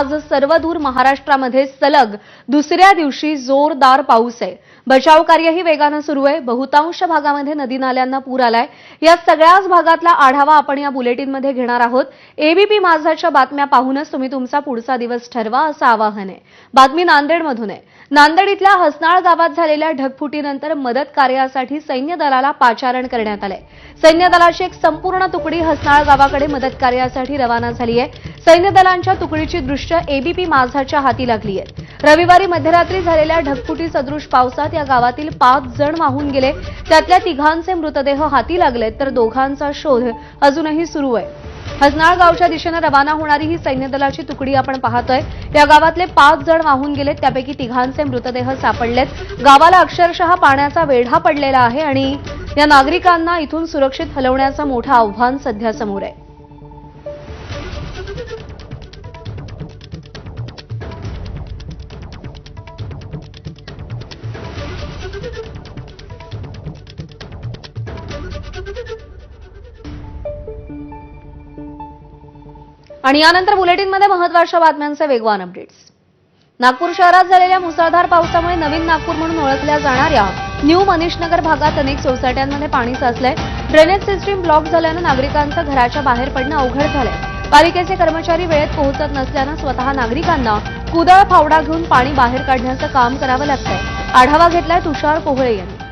आज सर्वदूर महाराष्ट्रामध्ये सलग. दुसऱ्या दिवशी जोरदार पाऊस आहे. बचाव कार्यही वेगानं सुरू आहे. बहुतांश भागामध्ये नदी नाल्यांना पूर आलाय. या सगळ्याच भागातला आढावा आपण या बुलेटिनमध्ये घेणार आहोत. एबीपी माझाच्या बातम्या पाहूनच तुम्ही तुमचा पुढचा दिवस ठरवा असं आवाहन आहे. बातमी नांदेडमधून आहे. नांदेड इथल्या हसनाळ गावात झालेल्या ढगफुटीनंतर मदत कार्यासाठी सैन्य दलाला पाचारण करण्यात आलंय. सैन्य दलाची एक संपूर्ण तुकडी हसनाळ गावाकडे मदत कार्यासाठी रवाना झाली आहे. सैन्य दलांच्या तुकडीची दृश्य एबीपी माझाच्या हाती लागली आहेत रविवारी मध्यरात्री झालेल्या ढगफुटी सदृश पावसात या गावातील पाच जण वाहून गेले. त्यातल्या तिघांचे मृतदेह हाती लागलेत तर दोघांचा शोध अजूनही सुरू आहे. हसनाळ गावच्या दिशेनं रवाना होणारी ही सैन्य दलाची तुकडी आपण पाहतोय. या गावातले पाच जण वाहून गेलेत त्यापैकी तिघांचे मृतदेह सापडलेत. गावाला अक्षरशः पाण्याचा वेढा पडलेला आहे आणि या नागरिकांना इथून सुरक्षित हलवण्याचं मोठं आव्हान सध्या समोर आहे. आणि यानंतर बुलेटिनमध्ये महत्त्वाच्या बातम्यांचे वेगवान अपडेट्स नागपूर शहरात झालेल्या मुसळधार पावसामुळे नवीन नागपूर म्हणून ओळखल्या जाणाऱ्या न्यू मनीषनगर भागात अनेक सोसायट्यांमध्ये पाणी साचलंय. ड्रेनेज सिस्टीम ब्लॉक झाल्यानं नागरिकांचं घराच्या बाहेर पडणं अवघड झालंय. पालिकेचे कर्मचारी वेळेत पोहोचत नसल्यानं स्वतः नागरिकांना कुदळ फावडा घेऊन पाणी बाहेर काढण्याचं काम करावं लागतंय. आढावा घेतलाय तुषार कोहळे यांनी.